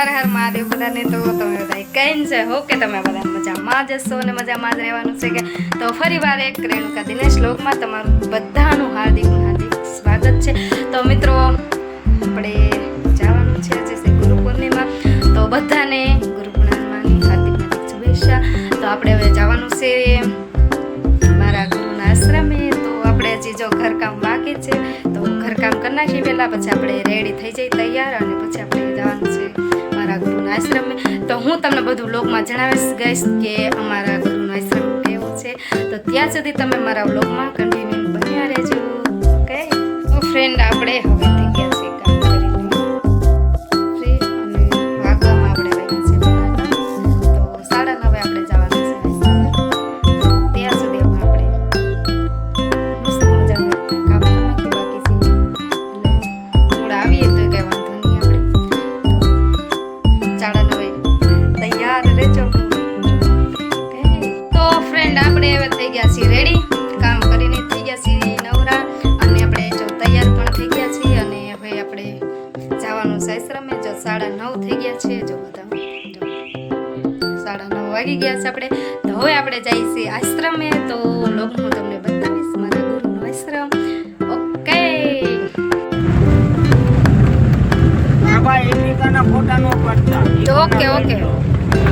હર હર મહાદેવ બધાને તો તમે બધા કેમ છે? હો કે તમે બધા મજામાં જ હશો અને મજામાં જ રહેવાનું છે કે તો ફરી વાર એક રેણુકા દિનેશ લોકમાં તમારું બધાનું હાર્દિક હાર્દિક સ્વાગત છે. તો મિત્રો, આપણે જવાનું છે આજે છે ગુરુ પૂર્ણિમા. તો બધાને ગુરુ પૂર્ણિમાની હાર્દિક હાર્દિક શુભેચ્છા. તો આપણે હવે જવાનું છે મારા ગુરુના આશ્રમે. હજી જો ઘરકામ બાકી છે, તો ઘરકામ કરી નાખીએ પહેલાં, પછી આપણે રેડી થઈ જઈએ તૈયાર અને પછી આપણે જવાનું છે મારા ગુરુના આશ્રમે. તો હું તમને બધું લોકમાં જણાવીશ ગઈશ કે અમારા ગુરુનો આશ્રમ કેવો છે. તો ત્યાં સુધી તમે મારા વ્લોગમાં કન્ટિન્યુ બન્યા રહેજો. ઓકે ફ્રેન્ડ આપણે હવે ગયા છીએ રેડી કામ કરીને થઈ ગયા છીએ નવરા. અને આપણે જો તૈયાર પણ થઈ ગયા છીએ અને હવે આપણે જવાનું છે આશ્રમે જો સાડા નવ થઈ ગયા છે. જો બધા સાડા નવ વાગી ગયા છે આપણે. તો હવે આપણે જઈએ છીએ આશ્રમે. તો લોક હું તમને બતાવીશ. મારા ગુરુનો આશ્રમ. ઓકે. Okay okay.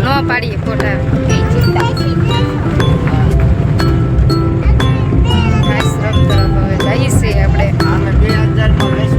નો પાડીએ ફોટા. તરફ છે આપણે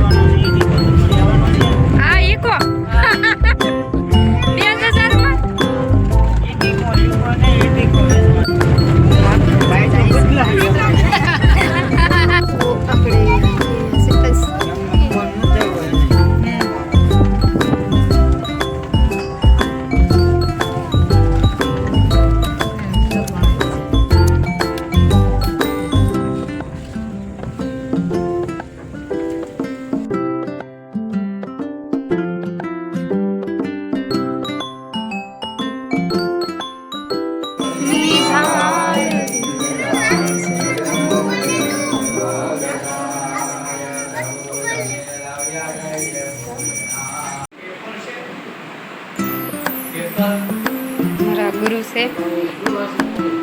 મારા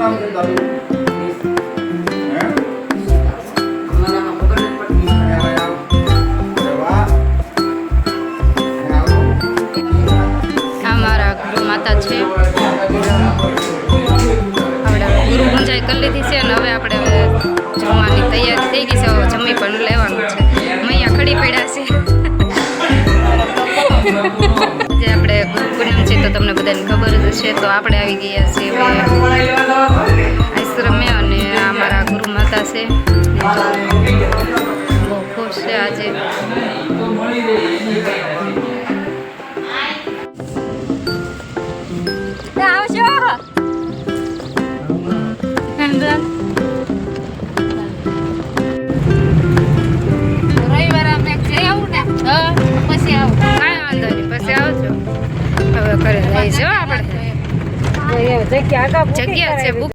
આ મારા ગુરુ માતા છે. આપણે ગુરુ પૂંજાઈ કરી લીધી છે અને હવે આપણે જમવાની તૈયારી થઈ ગઈ છે. જમી પણ લેવાનું છે. અહીંયા ખડી પડ્યા છે. આપણે ગુરુ છે તો તમને બધાને ખબર જ છે તો આપણે આવી ગયા છીએ. છે. બહુ ખુશ છે આજે. આવશો રવિવાર આપણે જઈ આવું ને પછી આવું. કાંઈ વાંધો નહીં પછી આવજો. હવે ઘરે જઈશું આપણે. જગ્યા છે બુક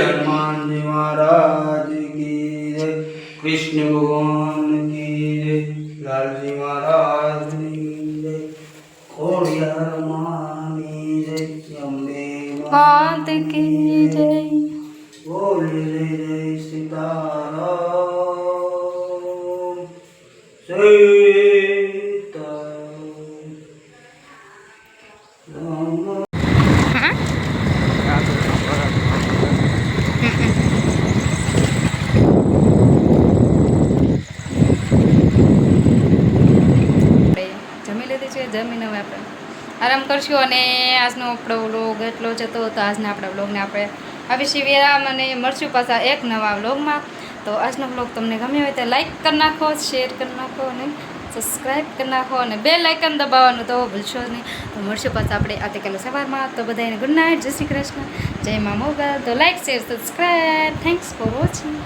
બોલે હનુમાન જી મહારાજ કી જય કૃષ્ણ ભગવાન કી જય લાલજી મહારાજ જય ખોડિયાર માની જય અંબે માત કી જય. બોલે જય જય સીતારામ. સીતારામ હા દીધી છે જમીને હવે આપણે આરામ કરશું અને આજનો આપણો વ્લોગ એટલો જ હતો. તો આજના આપણા વ્લોગને આપણે આવીશી વિરામ અને મળશું પાછા એક નવા વ્લોગમાં તો આજનો વ્લોગ તમને ગમ્યો હોય તો લાઇક કરી નાખો શેર કરી નાખો અને સબસ્ક્રાઈબ કરી નાખો અને બે લાઇકન દબાવવાનું તો ભૂલશો નહીં. તો મળશું પાછા આપણે આવતીકાલે સવારમાં. તો બધાને ગુડ નાઇટ જય શ્રી કૃષ્ણ. જય મા મોગલ. તો like share subscribe thanks for watching